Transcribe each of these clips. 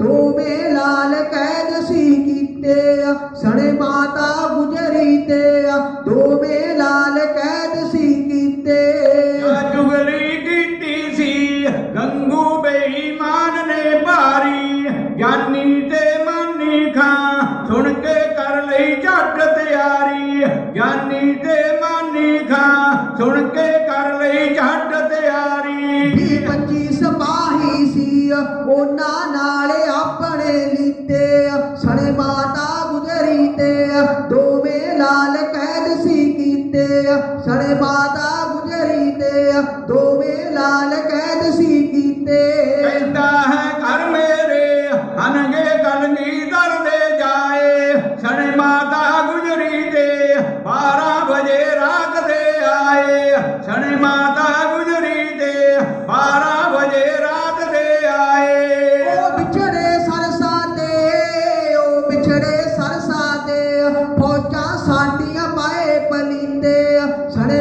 ਦੋਵੇਂ ਲਾਲ ਕੈਦ ਸੀ ਕੀਤੇ ਸਣੇ ਮਾਤਾ ਗੁਜਰੀ ਤੇ ਦੋਵੇਂ ਲਾਲ ਕੈਦ ਸੀ ਕੀਤੇ ਆ। ਚੁਗਲੀ ਕੀਤੀ ਸੀ, ਗੰਗੂ ਬੇਈਮਾਨ ਨੇ ਭਾਰੀ, ਗਿਆਨੀ ਤੇ ਮਾਨੀ ਖਾਂ, ਸੁਣ ਕੇ ਕਰ ਲਈ ਝੱਟ ਤਿਆਰੀ, ਗਿਆਨੀ ਤੇ ਮਾਨੀ ਖਾਂ, ਸੁਣ ਕੇ ਕਰ ਲਈ ਝੱਟ ਗੁਜਰੀ ਤੇ ਦੋਵੇਂ ਲਾਲ ਕੈਦ ਸੀ ਕੀਤੇ ਸਣੇ ਮਾਤਾ ਗੁਜਰੀ ਤੇ ਦੋਵੇਂ ਲਾਲ ਕੈਦ ਸੀ ਕੀਤੇ ਕਹਿੰਦਾ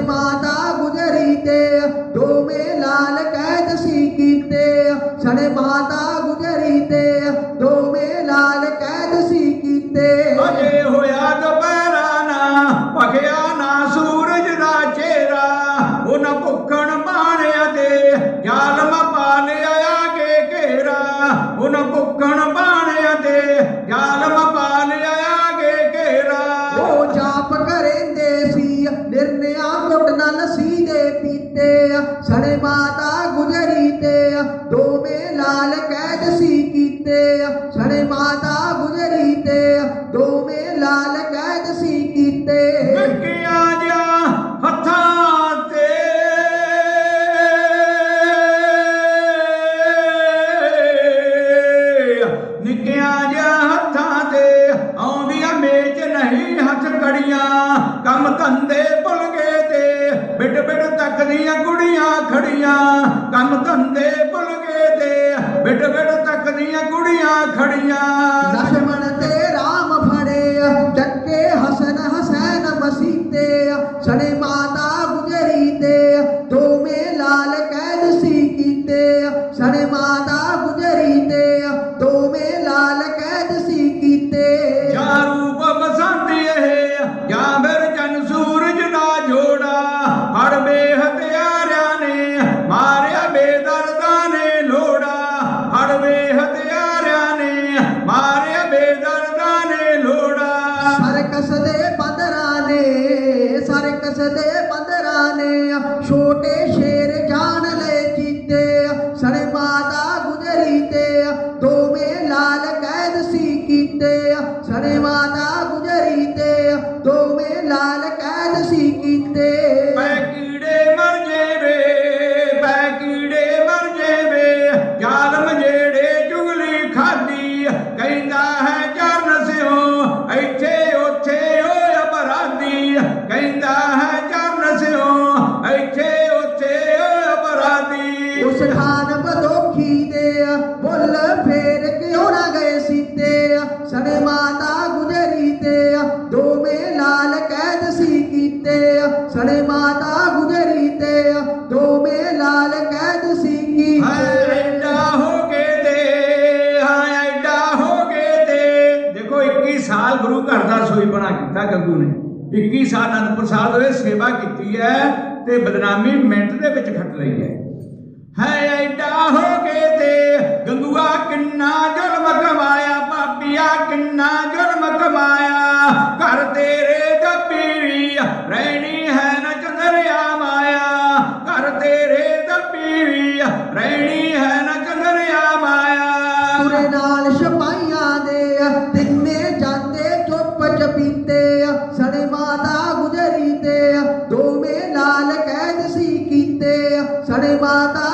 ਮਾਤਾ ਗੁਜਰੀ ਤੇ ਦੋਵੇਂ ਲਾਲ ਕੈਦ ਸੀ ਕੀਤੇ ਸਣੇ ਮਾਤਾ ਗੁਜਰੀ ਤੇ ਦੋਵੇਂ ਲਾਲ ਗੁਜਰੀ ਦੋਵੇਂ ਲਾਲ ਕੈਦ ਸੀ ਕੀਤੇ ਛੜੇ ਮਾਤਾ ਗੁਜਰੀ ਤੇ ਦੋਵੇਂ ਲਾਲ ਕੈਦ ਸੀ ਕੀਤੇ। ਨਿੱਕੀਆਂ ਜਾ ਹੱਥਾਂ ਤੇ ਨਿੱਕੀਆਂ ਜਿਹਾ ਹੱਥਾਂ ਤੇ ਆਉਂਦੀਆਂ ਮੇਚ ਨਹੀਂ, ਹੱਥ ਕੜੀਆਂ, ਕੰਮ ਧੰਦੇ ਤੱਕਦੀਆਂ ਕੁੜੀਆਂ ਖੜੀਆਂ ਕੰਮ ਧੰਦੇ ਭੁੱਲ ਗਏ ਤੇ ਬਿਟ ਬਿਟ ਤੱਕਦੀਆਂ ਕੁੜੀਆਂ ਖੜੀਆਂ। ਨੇ ਬੰਦਰਾਂ ਨੇ ਛੋਟੇ ਸ਼ੇਰ ਜਾਣ ਲੈ ਜੀਤੇ ਸਣੇ ਮਾਤਾ ਗੁਜਰੀ ਤੇ ਦੋਵੇਂ ਲਾਲ ਕੈਦ ਸੀ ਕੀਤੇ ਸਣੇ ਮਾਤਾ ਗੁਜਰੀ ਤੇ ਦੋਵੇਂ ਲਾਲ ਕੈਦ ਸੀ ਕੀਤੇ। ਮੈਂ ਕੀੜੇ ਮਰ ਜੇਵੇ ਪੈ ਕੀੜੇ ਮਰ ਜੇਵੇ, ਜ਼ਾਲਮ ਜਿਹੜੇ ਚੁਗਲੀ ਖਾਦੀ, ਕਹਿੰਦਾ ਹੈ ਚਰਨ ਸਿਓ ਸਣੇ ਮਾਤਾ ਗੁਜਰੀ ਤੇ ਦੋਵੇਂ ਲਾਲ ਕੈਦ ਸੀ ਹਾਏ, ਐਡਾ ਹੋ ਕੇ ਤੇ, ਹਾਏ, ਐਡਾ ਹੋ ਕੇ ਤੇ। ਦੇਖੋ 21 ਸਾਲ ਗੁਰੂ ਘਰ ਦਾ ਰਸੋਈ ਬਣਾ ਕੀਤਾ ਗੱਗੂ ਨੇ। 21 ਸਾਲ ਅਨੰਦਪੁਰ ਸਾਹਿਬ ਦੇ ਸੇਵਾ ਕੀਤੀ ਹੈ ਤੇ ਬਦਨਾਮੀ ਮਿੰਟ ਦੇ ਵਿੱਚ ਖੱਟ ਲਈ ਹੈ। ਹੈ ਐਡਾ ਹੋ ਕੇ ਤੇ, ਗੰਗੂਆ ਕਿੰਨਾ ਜ਼ੁਲਮ ਕਮਾਇਆ ਪਾਪੀਆ ਕਿੰਨਾ ਜ਼ੁਲਮ ਕਮਾਇਆ ਘਰ ਤੇਰੇ ਦੱਬੀ ਰਹਿਣੀ ঘরে মাতা